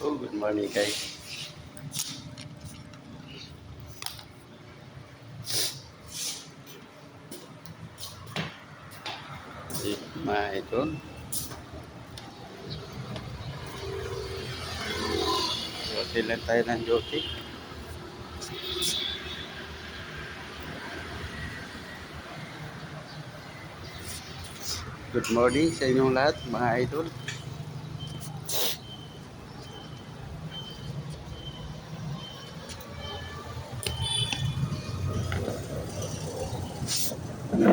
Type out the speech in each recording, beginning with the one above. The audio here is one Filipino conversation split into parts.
Oh, good morning guys. Mga idol. Duty lang tayo ng duty. Good morning sa inyong lahat, mga idol. Shout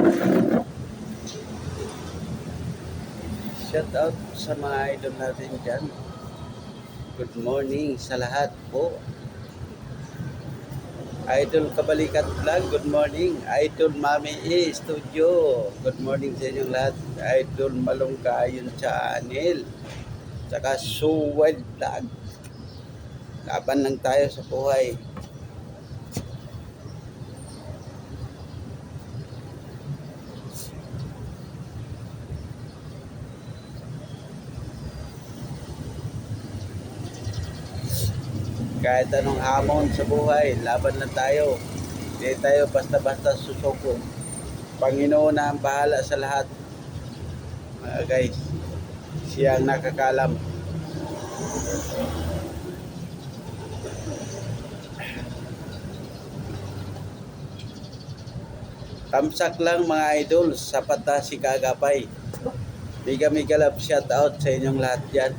out sa mga idol natin dyan. Good morning sa lahat po. Idol Kabalikat Vlog, good morning. Idol Mami E Studio, good morning sa inyong lahat. Idol Malungkayon Channel. Tsaka Suwed Vlog. Laban lang tayo sa buhay. Kahit anong hamon sa buhay, laban lang tayo. Hindi tayo basta-basta susuko. Panginoon na ang bahala sa lahat. Mga guys, siya ang nakakalam. Tamsak lang mga idol, sapat na si Kagapay. Mega mega love shout out sa inyong lahat dyan.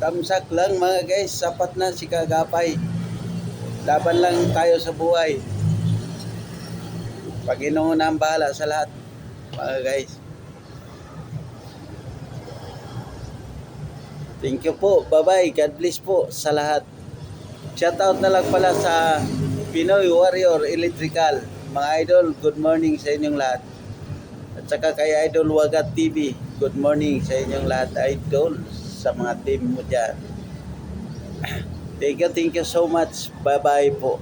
Tamsak lang mga guys, sapat na si Kagapay. Laban lang tayo sa buhay. Panginoon na ang bahala sa lahat, mga guys. Thank you po. Bye-bye. God bless po sa lahat. Shoutout na lang pala sa Pinoy Warrior Electrical. Mga idol, good morning sa inyong lahat. At saka kay Idol Wagat TV, good morning sa inyong lahat, idol, sa mga team mo dyan. Thank you, thank you so much. Bye-bye po.